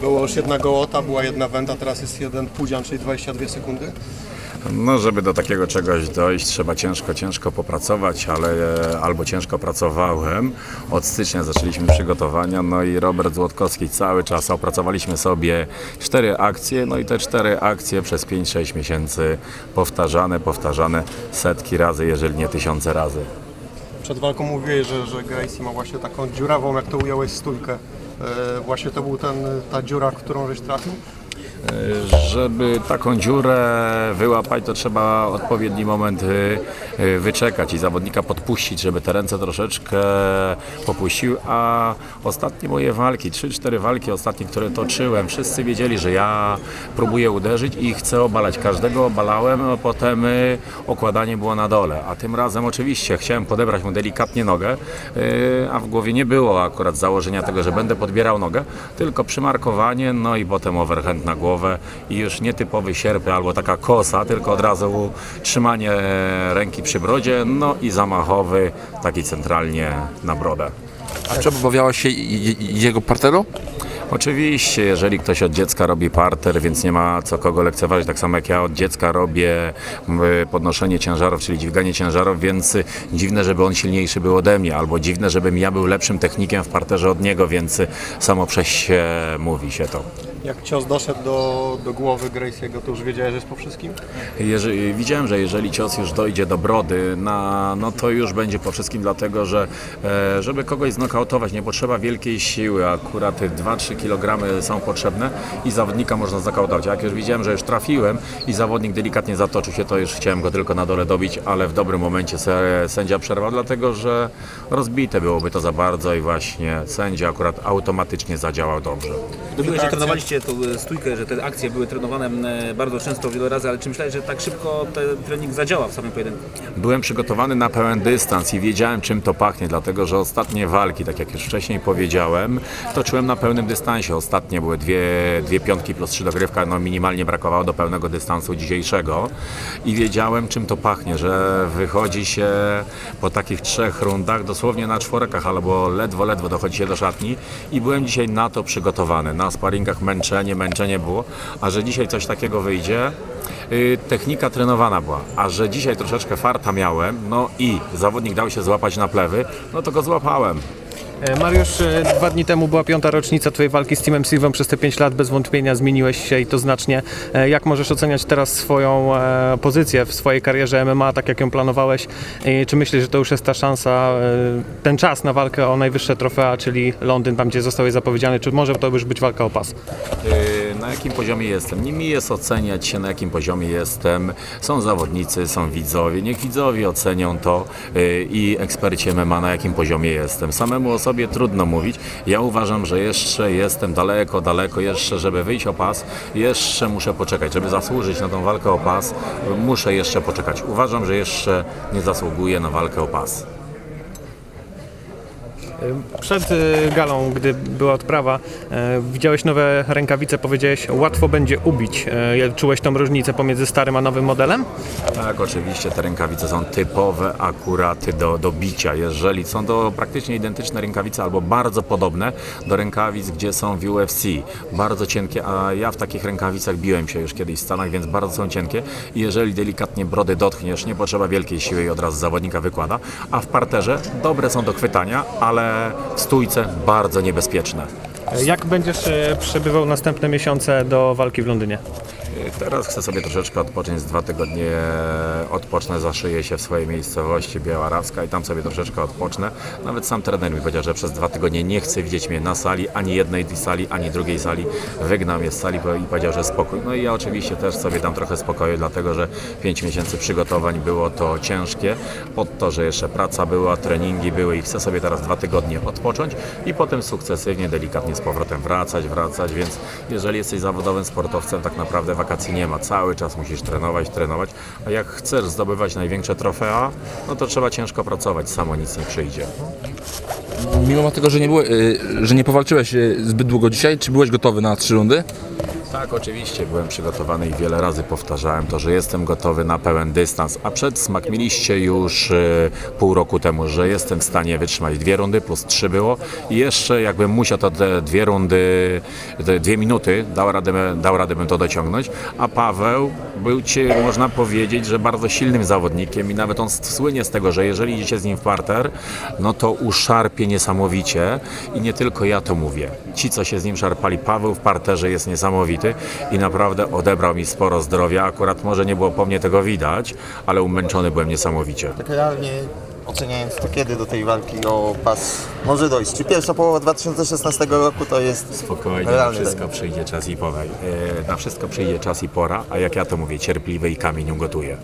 Było już jedna gołota, była jedna węda, teraz jest jeden pudzian, czyli 22 sekundy. No, żeby do takiego czegoś dojść, trzeba ciężko, ciężko popracować, ale e, albo ciężko pracowałem. Od stycznia zaczęliśmy przygotowania, no i Robert Złotkowski cały czas opracowaliśmy sobie cztery akcje, no i te cztery akcje przez 5-6 miesięcy powtarzane, powtarzane setki razy, jeżeli nie tysiące razy. Przed walką mówiłeś, że, że Gracie ma właśnie taką dziurawą, jak to ująłeś, stójkę. E, właśnie to był ten, ta dziura, w którą żeś trafił. Żeby taką dziurę wyłapać, to trzeba odpowiedni moment y, y, wyczekać i zawodnika podpuścić, żeby te ręce troszeczkę popuścił. A ostatnie moje walki, 3-4 walki ostatnie, które toczyłem, wszyscy wiedzieli, że ja próbuję uderzyć i chcę obalać. Każdego obalałem, a potem y, okładanie było na dole. A tym razem oczywiście chciałem podebrać mu delikatnie nogę, a w głowie nie było akurat założenia tego, że będę podbierał nogę, tylko przymarkowanie, no i potem overhand na głowę i już nietypowy sierp albo taka kosa, tylko od razu trzymanie ręki przy brodzie, no i zamachowy taki centralnie na brodę. A czy obawiałeś się jego parteru? Oczywiście, jeżeli ktoś od dziecka robi parter, więc nie ma co kogo lekceważyć, tak samo jak ja od dziecka robię podnoszenie ciężarów, czyli dźwiganie ciężarów, więc y, dziwne, żeby on silniejszy był ode mnie, albo dziwne, żebym ja był lepszym technikiem w parterze od niego, więc y, samo przez się mówi się to. Jak cios doszedł do, do głowy Gracie'ego, to już wiedziałeś, że jest po wszystkim? Jeżeli, widziałem, że jeżeli cios już dojdzie do brody, na, no to już będzie po wszystkim, dlatego że e, żeby kogoś znokautować nie potrzeba wielkiej siły, akurat 2-3 kg są potrzebne i zawodnika można znokautować. Jak już widziałem, że już trafiłem i zawodnik delikatnie zatoczył się, to już chciałem go tylko na dole dobić, ale w dobrym momencie sędzia przerwał, dlatego że rozbite byłoby to za bardzo i właśnie sędzia akurat automatycznie zadziałał dobrze. Mówiłeś, że trenowaliście tą e, stójkę, że te akcje były trenowane bardzo często, wiele razy, ale czy myślałeś, że tak szybko ten trening zadziała w samym pojedynku? Byłem przygotowany na pełen dystans i wiedziałem czym to pachnie, dlatego że ostatnie walki, tak jak już wcześniej powiedziałem, toczyłem na pełnym dystansie. Ostatnie były dwie, dwie piątki plus trzy dogrywka, no minimalnie brakowało do pełnego dystansu dzisiejszego i wiedziałem czym to pachnie, że wychodzi się po takich trzech rundach dosłownie na czworekach albo ledwo, ledwo dochodzi się do szatni i byłem dzisiaj na to przygotowany. Na sparingach męczenie, męczenie było, a że dzisiaj coś takiego wyjdzie, Y, technika trenowana była, a że dzisiaj troszeczkę farta miałem, no i zawodnik dał się złapać na plewy, no to go złapałem. E, Mariusz, e, dwa dni temu była piąta rocznica Twojej walki z Teamem Silvą. Przez te pięć lat bez wątpienia zmieniłeś się i to znacznie. E, Jak możesz oceniać teraz swoją pozycję w swojej karierze MMA, tak jak ją planowałeś? Czy myślisz, że to już jest ta szansa, ten czas na walkę o najwyższe trofea, czyli Londyn, tam gdzie zostałeś zapowiedziany, czy może to już być walka o pas? Y, Na jakim poziomie jestem? Nie mi jest oceniać się, na jakim poziomie jestem. Są zawodnicy, są widzowie. Niech widzowie ocenią to y, i eksperci MMA, na jakim poziomie jestem. Samemu o sobie trudno mówić. Ja uważam, że jeszcze jestem daleko, daleko, jeszcze żeby wyjść o pas, jeszcze muszę poczekać. Żeby zasłużyć na tą walkę o pas, muszę jeszcze poczekać. Uważam, że jeszcze nie zasługuję na walkę o pas. Przed e, galą, gdy była odprawa, e, widziałeś nowe rękawice, powiedziałeś, łatwo będzie ubić. E, Czułeś tą różnicę pomiędzy starym a nowym modelem? Tak, oczywiście te rękawice są typowe akurat do, do bicia. Jeżeli są to praktycznie identyczne rękawice albo bardzo podobne do rękawic, gdzie są w UFC, bardzo cienkie, a ja w takich rękawicach biłem się już kiedyś w Stanach, więc bardzo są cienkie i jeżeli delikatnie brody dotkniesz, nie potrzeba wielkiej siły i od razu zawodnika wykłada, a w parterze dobre są do chwytania, ale w stójce bardzo niebezpieczne. Jak będziesz e, przebywał następne miesiące do walki w Londynie? Teraz chcę sobie troszeczkę odpocząć, z dwa tygodnie odpocznę, zaszyję się w swojej miejscowości Biała Rawska i tam sobie troszeczkę odpocznę. Nawet sam trener mi powiedział, że przez dwa tygodnie nie chce widzieć mnie na sali, ani jednej sali, ani drugiej sali. Wygnał mnie z sali i powiedział, że spokój. No i ja oczywiście też sobie dam trochę spokoju, dlatego że pięć miesięcy przygotowań było to ciężkie, pod to, że jeszcze praca była, treningi były i chcę sobie teraz dwa tygodnie odpocząć i potem sukcesywnie, delikatnie z powrotem wracać, wracać, więc jeżeli jesteś zawodowym sportowcem, tak naprawdę wakacji nie ma. Cały czas musisz trenować, trenować, a jak chcesz zdobywać największe trofea, no to trzeba ciężko pracować, samo nic nie przyjdzie. Mimo tego, że nie, było, y, że nie powalczyłeś y, zbyt długo dzisiaj, czy byłeś gotowy na trzy rundy? Tak, oczywiście byłem przygotowany i wiele razy powtarzałem to, że jestem gotowy na pełen dystans, a przed smak mieliście już e, pół roku temu, że jestem w stanie wytrzymać dwie rundy, plus trzy było. I jeszcze jakbym musiał to te dwie rundy, te dwie minuty, dał radę, dał radę bym to dociągnąć, a Paweł był ci, można powiedzieć, że bardzo silnym zawodnikiem i nawet on słynie z tego, że jeżeli idziecie z nim w parter, no to uszarpie niesamowicie. I nie tylko ja to mówię. Ci, co się z nim szarpali, Paweł w parterze jest niesamowity i naprawdę odebrał mi sporo zdrowia. Akurat może nie było po mnie tego widać, ale umęczony byłem niesamowicie. Tak realnie oceniając to, kiedy do tej walki o pas może dojść? Czy pierwsza połowa 2016 roku to jest Spokojnie, na realny wszystko przyjdzie czas i pora. E, Na wszystko przyjdzie czas i pora, a jak ja to mówię, cierpliwy i kamień ugotuje.